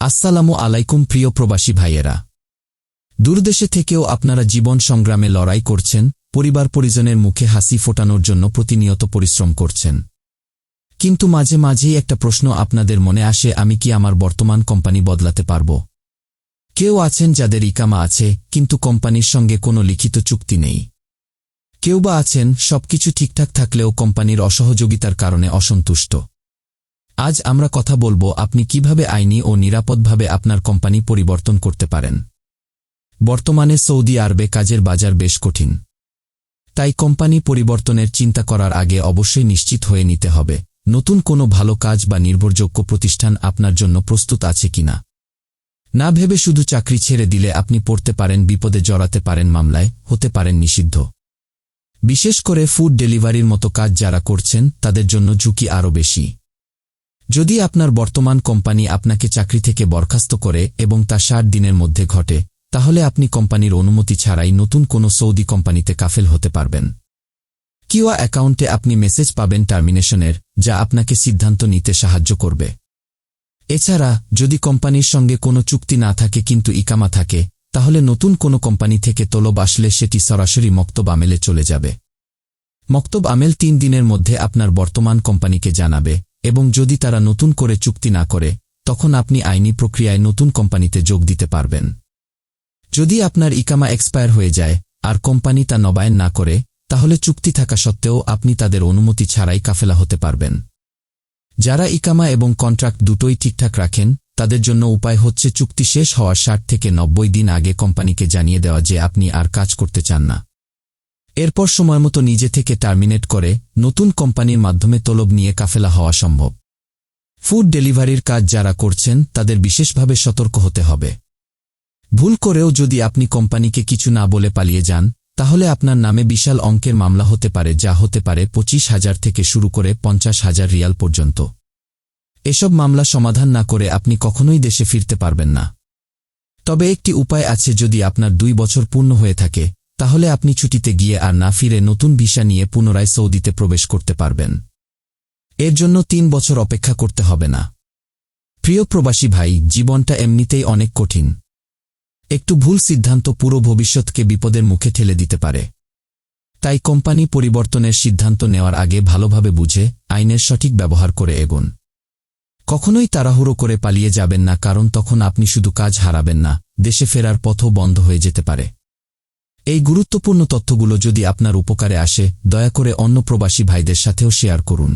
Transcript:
আসসালামু আলাইকুম প্রিয় প্রবাসী ভাইয়েরা। দূরদেশে থেকেও আপনারা জীবন সংগ্রামে লড়াই করছেন, পরিবার পরিজনের মুখে হাসি ফোটানোর জন্য প্রতিনিয়ত পরিশ্রম করছেন। কিন্তু মাঝে মাঝেই একটা প্রশ্ন আপনাদের মনে আসে, আমি কি আমার বর্তমান কোম্পানি বদলাতে পারব? কেউ আছেন যাদের ইকামা আছে, কিন্তু কোম্পানির সঙ্গে কোনো লিখিত চুক্তি নেই। কেউ বা আছেন, সবকিছু ঠিকঠাক থাকলেও কোম্পানির অসহযোগিতার কারণে অসন্তুষ্ট। আজ আমরা কথা বলব আপনি কীভাবে আইনি ও নিরাপদভাবে আপনার কোম্পানি পরিবর্তন করতে পারেন। বর্তমানে সৌদি আরবে কাজের বাজার বেশ কঠিন। তাই কোম্পানি পরিবর্তনের চিন্তা করার আগে অবশ্যই নিশ্চিত হয়ে নিতে হবে, নতুন কোনো ভালো কাজ বা নির্ভরযোগ্য প্রতিষ্ঠান আপনার জন্য প্রস্তুত আছে কিনা। না ভেবে শুধু চাকরি ছেড়ে দিলে আপনি পড়তে পারেন, বিপদে জড়াতে পারেন, মামলায় হতে পারেন নিষিদ্ধ। বিশেষ করে ফুড ডেলিভারির মতো কাজ যারা করছেন, তাদের জন্য ঝুঁকি আরও বেশি। যদি আপনার বর্তমান কোম্পানি আপনাকে চাকরি থেকে বরখাস্ত করে এবং তা ষাট দিনের মধ্যে ঘটে, তাহলে আপনি কোম্পানির অনুমতি ছাড়াই নতুন কোনো সৌদি কোম্পানিতে কাফেল হতে পারবেন। কিওয়া অ্যাকাউন্টে আপনি মেসেজ পাবেন টার্মিনেশনের, যা আপনাকে সিদ্ধান্ত নিতে সাহায্য করবে। এছাড়া, যদি কোম্পানির সঙ্গে কোনো চুক্তি না থাকে কিন্তু ইকামা থাকে, তাহলে নতুন কোনো কোম্পানি থেকে তলব আসলে সেটি সরাসরি মক্তব আমেলে চলে যাবে। মক্তব আমেল তিন দিনের মধ্যে আপনার বর্তমান কোম্পানিকে জানাবে এবং যদি তারা নতুন করে চুক্তি না করে, তখন আপনি আইনি প্রক্রিয়ায় নতুন কোম্পানিতে যোগ দিতে পারবেন। যদি আপনার ইকামা এক্সপায়ার হয়ে যায়, আর কোম্পানি তা নবায়ন না করে, তাহলে চুক্তি থাকা সত্ত্বেও আপনি তাদের অনুমতি ছাড়াই কাফেলা হতে পারবেন। যারা ইকামা এবং কন্ট্রাক্ট দুটোই ঠিকঠাক রাখেন, তাদের জন্য উপায় হচ্ছে চুক্তি শেষ হওয়ার ষাট থেকে নব্বই দিন আগে কোম্পানিকে জানিয়ে দেওয়া যে আপনি আর কাজ করতে চান না। এরপর সময়মতো নিজে থেকে টার্মিনেট করে নতুন কোম্পানির মাধ্যমে তলব নিয়ে কাফেলা হওয়া সম্ভব। ফুড ডেলিভারির কাজ যারা করছেন, তাদের বিশেষভাবে সতর্ক হতে হবে। ভুল করেও যদি আপনি কোম্পানিকে কিছু না বলে পালিয়ে যান, তাহলে আপনার নামে বিশাল অঙ্কের মামলা হতে পারে, যা হতে পারে পঁচিশ হাজার থেকে শুরু করে পঞ্চাশ হাজার রিয়াল পর্যন্ত। এসব মামলা সমাধান না করে আপনি কখনোই দেশে ফিরতে পারবেন না। তবে একটি উপায় আছে যদি আপনার দুই বছর পূর্ণ হয়ে থাকে তাহলে আপনি ছুটিতে গিয়ে আর না ফিরে নতুন ভিসা নিয়ে পুনরায় সৌদিতে প্রবেশ করতে পারবেন। এর জন্য তিন বছর অপেক্ষা করতে হবে না। প্রিয় প্রবাসী ভাই, জীবনটা এমনিতেই অনেক কঠিন। একটু ভুল সিদ্ধান্ত পুরো ভবিষ্যৎকে বিপদের মুখে ঠেলে দিতে পারে। তাই কোম্পানি পরিবর্তনের সিদ্ধান্ত নেওয়ার আগে ভালোভাবে বুঝে আইনের সঠিক ব্যবহার করে এগোন। কখনোই তাড়াহুড়ো করে পালিয়ে যাবেন না, কারণ তখন আপনি শুধু কাজ হারাবেন না, দেশে ফেরার পথও বন্ধ হয়ে যেতে পারে। এই গুরুত্বপূর্ণ তথ্যগুলো যদি আপনার উপকারে আসে, দয়া করে অন্য প্রবাসী ভাইদের সাথেও শেয়ার করুন।